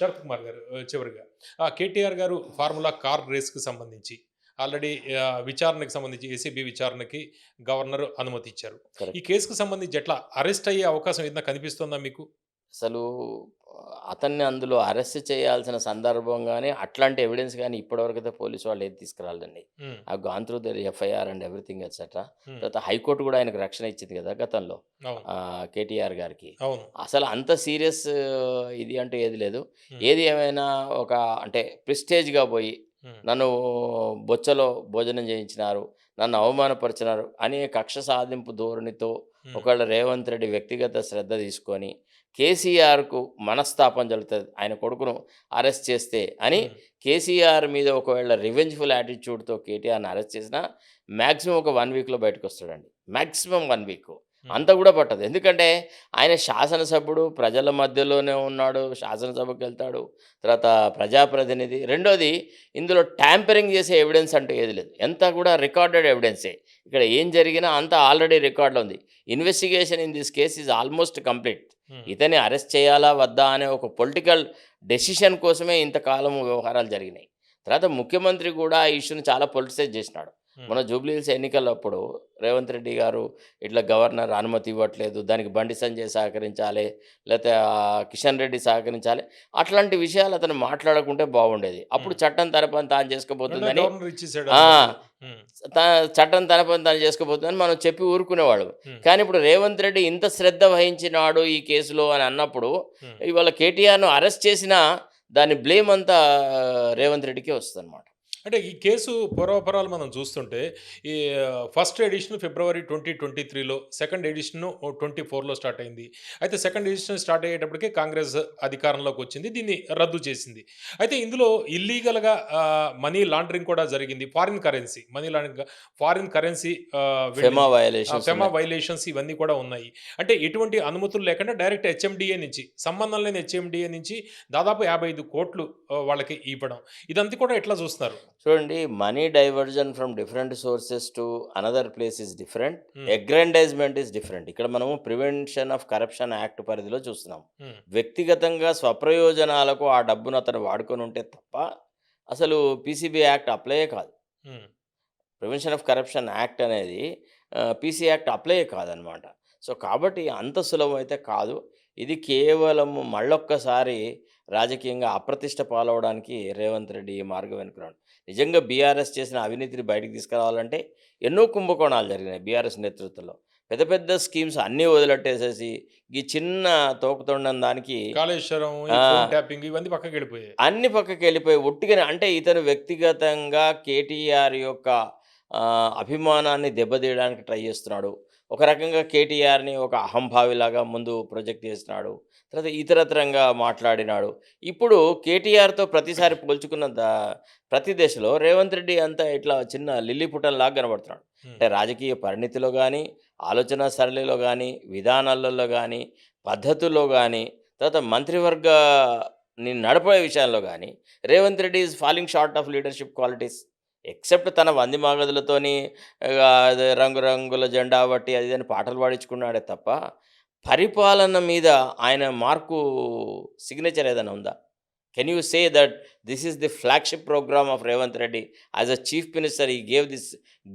శరత్ కుమార్ గారు చివరిగా. ఆ, కేటీఆర్ గారు ఫార్ములా కార్ రేస్కి సంబంధించి ఆల్రెడీ విచారణకు సంబంధించి ఏసీబీ విచారణకి గవర్నర్ అనుమతి ఇచ్చారు. ఈ కేసుకు సంబంధించి ఎట్లా అరెస్ట్ అయ్యే అవకాశం ఏదైనా కనిపిస్తుందా మీకు? అసలు అతన్ని అందులో అరెస్ట్ చేయాల్సిన సందర్భం కానీ అట్లాంటి ఎవిడెన్స్ కానీ ఇప్పటివరకు అయితే పోలీసు వాళ్ళు ఏది తీసుకురాలండి ఆ gone through the FIR and everything etcetera తర్వాత హైకోర్టు కూడా ఆయనకు రక్షణ ఇచ్చింది కదా గతంలో. కేటీఆర్ గారికి. అసలు అంత సీరియస్ ఇది అంటూ ఏది లేదు. ఏది ఏమైనా ఒక అంటే ప్రిస్టేజ్గా పోయి నన్ను బొచ్చలో భోజనం చేయించినారు నన్ను అవమానపరిచినారు అనే కక్ష సాధింపు ధోరణితో ఉమ్, ఒకవేళ రేవంత్ రెడ్డి వ్యక్తిగత శ్రద్ధ తీసుకొని కేసీఆర్కు మనస్తాపం జరుగుతుంది. ఆయన కొడుకును అరెస్ట్ చేస్తే అని కేసీఆర్ మీద ఒకవేళ రివెంజ్ఫుల్ యాటిట్యూడ్తో కేటీఆర్ని అరెస్ట్ చేసినా మ్యాక్సిమం ఒక వన్ వీక్లో బయటకు వస్తాడండి మ్యాక్సిమం వన్ వీక్. అంత కూడా పట్టదు. ఎందుకంటే ఆయన శాసనసభ్యుడు ప్రజల మధ్యలోనే ఉన్నాడు శాసనసభకు వెళ్తాడు తర్వాత ప్రజాప్రతినిధి. రెండోది ఇందులో ట్యాంపరింగ్ చేసే ఎవిడెన్స్ అంటూ ఏది లేదు. ఎంత కూడా రికార్డెడ్ ఎవిడెన్సే. ఇక్కడ ఏం జరిగినా అంతా ఆల్రెడీ రికార్డులో ఉంది. Investigation in this case is almost complete. Hmm. ఇతన్ని అరెస్ట్ చేయాలా వద్దా అనే ఒక పొలిటికల్ డెసిషన్ కోసమే ఇంతకాలం వ్యవహారాలు జరిగినాయి. తర్వాత ముఖ్యమంత్రి కూడా ఆ ఇష్యూని చాలా పొలిటిసైజ్ చేసినాడు. మన జూబ్లీహిల్స్ ఎన్నికలప్పుడు రేవంత్ రెడ్డి గారు ఇట్లా గవర్నర్ అనుమతి ఇవ్వట్లేదు దానికి బండి సంజయ్ సహకరించాలి లేకపోతే కిషన్ రెడ్డి సహకరించాలి అట్లాంటి విషయాలు అతను మాట్లాడకుంటే బాగుండేది. అప్పుడు. చట్టం తన పని తాను చేసుకోబోతుందని చట్టం తన పని తాను చేసుకోబోతుందని మనం చెప్పి ఊరుకునేవాళ్ళు. ఉమ్, కానీ ఇప్పుడు రేవంత్ రెడ్డి ఇంత శ్రద్ధ వహించినాడు ఈ కేసులో అని అన్నప్పుడు. ఇవాళ కేటీఆర్ను అరెస్ట్ చేసినా దాని బ్లేమ్ అంతా రేవంత్ రెడ్డికే వస్తుంది అనమాట అంటే ఈ కేసు పూర్వపరాలు మనం చూస్తుంటే ఈ first edition February twenty twenty త్రీలో సెకండ్ ఎడిషన్ ట్వంటీ ఫోర్లో స్టార్ట్ అయింది. అయితే సెకండ్ ఎడిషన్ స్టార్ట్ అయ్యేటప్పటికే కాంగ్రెస్ అధికారంలోకి వచ్చింది దీన్ని రద్దు చేసింది. అయితే ఇందులో ఇల్లీగల్గా మనీ లాండరింగ్ కూడా జరిగింది foreign currency money laundering foreign currency FEMA violations ఇవన్నీ కూడా ఉన్నాయి. అంటే ఎటువంటి అనుమతులు లేకుండా డైరెక్ట్ హెచ్ఎండిఏ నుంచి సంబంధం లేని హెచ్ఎండిఏ నుంచి దాదాపు యాభై ఐదు కోట్లు వాళ్ళకి ఇవ్వడం. ఇదంతా కూడా ఎట్లా చూస్తున్నారు? చూడండి money diversion from different sources to another place is different. Hmm. Aggrandizement is different. ఇక్కడ మనము ప్రివెన్షన్ ఆఫ్ కరప్షన్ యాక్ట్ పరిధిలో చూస్తున్నాం. ఉమ్, వ్యక్తిగతంగా స్వప్రయోజనాలకు ఆ డబ్బును అతను వాడుకొని ఉంటే తప్ప అసలు పీసీబీ యాక్ట్ అప్లై కాదు. Um, prevention of corruption act అనేది పీసీ యాక్ట్ అప్లై కాదనమాట. సో కాబట్టి అంత సులభం అయితే కాదు. ఇది కేవలం మళ్ళొక్కసారి రాజకీయంగా అప్రతిష్ట పాలవడానికి రేవంత్ రెడ్డి ఈ మార్గం వెనుకున్నాడు నిజంగా బీఆర్ఎస్ చేసిన అవినీతిని బయటికి తీసుకురావాలంటే ఎన్నో కుంభకోణాలు జరిగినాయి బీఆర్ఎస్ నేతృత్వంలో. పెద్ద పెద్ద స్కీమ్స్ అన్నీ వదిలెట్టేసేసి ఈ చిన్న తోకతొండం దానికి కాళేశ్వరం ట్యాపింగ్ ఇవన్నీ పక్కకి వెళ్ళిపోయాయి. అన్ని పక్కకి వెళ్ళిపోయి ఒట్టిగానే అంటే ఇతను వ్యక్తిగతంగా కేటీఆర్ యొక్క అభిమానాన్ని దెబ్బతీయడానికి ట్రై చేస్తున్నాడు. ఒక రకంగా కేటీఆర్ని ఒక అహంభావిలాగా ముందు ప్రొజెక్ట్ చేస్తున్నాడు తర్వాత ఇతరత్రంగా మాట్లాడినాడు. ఇప్పుడు కేటీఆర్తో ప్రతిసారి పోల్చుకున్న దా- ప్రతి దశలో రేవంత్ రెడ్డి అంతా ఇట్లా చిన్న లిల్లీ పుట్టంలాగా కనబడుతున్నాడు. అంటే రాజకీయ పరిణితిలో కానీ ఆలోచన సరళిలో కానీ విధానాలలో కానీ పద్ధతుల్లో కానీ తర్వాత మంత్రివర్గని నడపే విషయాల్లో కానీ Revanth Reddy is falling short of leadership qualities except తన వంది మాగదులతోని రంగురంగుల జెండా బట్టి అది అని పాటలు పాడించుకున్నాడే తప్ప పరిపాలన మీద ఆయన మార్కు సిగ్నేచర్ ఏదైనా ఉందా? Can you say that this is the flagship programme of Revanth Reddy as a chief minister he gave this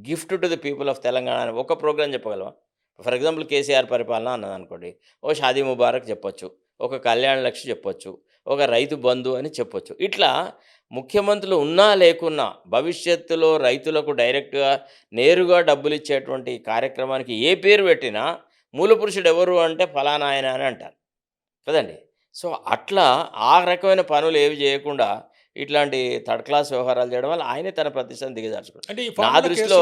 gift to the people of Telangana అని ఒక ప్రోగ్రామ్ చెప్పగలవా? ఫర్ ఎగ్జాంపుల్ కేసీఆర్ పరిపాలన అన్నది అనుకోండి. ఓ షాదీ ముబారక్ చెప్పొచ్చు. ఒక కళ్యాణ లక్ష్మి చెప్పొచ్చు. ఒక రైతు బంధు అని చెప్పొచ్చు. ఇట్లా ముఖ్యమంత్రులు ఉన్నా లేకున్నా భవిష్యత్తులో రైతులకు డైరెక్ట్గా నేరుగా డబ్బులు ఇచ్చేటువంటి కార్యక్రమానికి ఏ పేరు పెట్టినా మూల పురుషుడు ఎవరు అంటే ఫలానా ఆయన అని అంటారు. కదండి? సో అట్లా ఆ రకమైన పనులు ఏవి చేయకుండా ఇట్లాంటి థర్డ్ క్లాస్ వ్యవహారాలు చేయడం వల్ల ఆయనే తన ప్రతిష్టను దిగజార్చుకుంటాడు అంటే నా దృష్టిలో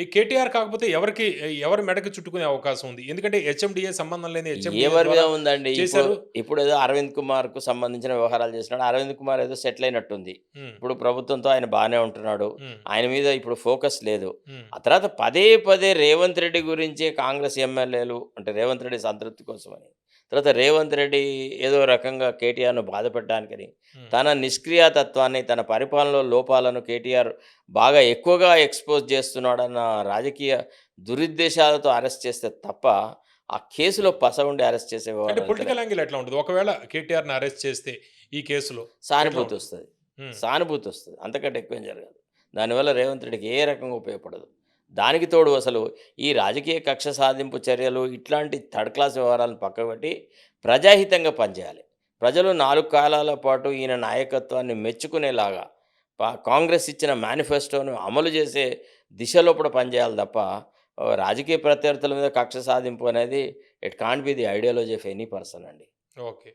ఈ కేటీఆర్ కాకపోతే ఎవరికి ఎవరి మెడకి చుట్టుకునే అవకాశం ఉంది? ఎందుకంటే హెచ్ఎండిఏ సంబంధం లేని ఎవరి మీద ఉందండి? ఇప్పుడు ఏదో అరవింద్ కుమార్కు సంబంధించిన వ్యవహారాలు చేసినాడు అరవింద్ కుమార్ ఏదో సెటిల్ అయినట్టుంది. ఇప్పుడు ప్రభుత్వంతో ఆయన బాగానే ఉంటున్నాడు. ఆయన మీద ఇప్పుడు ఫోకస్ లేదు. ఆ తర్వాత పదే పదే రేవంత్ రెడ్డి గురించే కాంగ్రెస్ ఎమ్మెల్యేలు అంటే రేవంత్ రెడ్డి సంతృప్తి కోసమని తర్వాత రేవంత్ రెడ్డి ఏదో రకంగా కేటీఆర్ను బాధపెట్టడానికని తన నిష్క్రియాతత్వాన్ని తన పరిపాలనలో లోపాలను కేటీఆర్ బాగా ఎక్కువగా ఎక్స్పోజ్ చేస్తున్నాడన్న రాజకీయ దురుద్దేశాలతో అరెస్ట్ చేస్తే తప్ప ఆ కేసులో పస ఉండి అరెస్ట్ చేసే అంటే వ్యవహారాలు పొలిటికల్ యాంగిల్ ఎట్లా ఉంటుంది? ఒకవేళ కేటీఆర్ని అరెస్ట్ చేస్తే ఈ కేసులో సానుభూతి? వస్తుంది. సానుభూతి వస్తుంది. అంతకంటే ఎక్కువేం జరగదు. దానివల్ల రేవంత్ రెడ్డికి ఏ రకంగా ఉపయోగపడదు? దానికి తోడు అసలు ఈ రాజకీయ కక్ష సాధింపు చర్యలు ఇట్లాంటి థర్డ్ క్లాస్ వ్యవహారాలను పక్కబెట్టి ప్రజాహితంగా పనిచేయాలి. ప్రజలు నాలుగు కాలాల పాటు ఈయన నాయకత్వాన్ని మెచ్చుకునేలాగా పా- కాంగ్రెస్ ఇచ్చిన మేనిఫెస్టోను అమలు చేసే దిశలో కూడా పనిచేయాలి తప్ప రాజకీయ ప్రత్యర్థుల మీద కక్ష సాధింపు అనేది it can't be the ideology of any person అండి. ఓకే.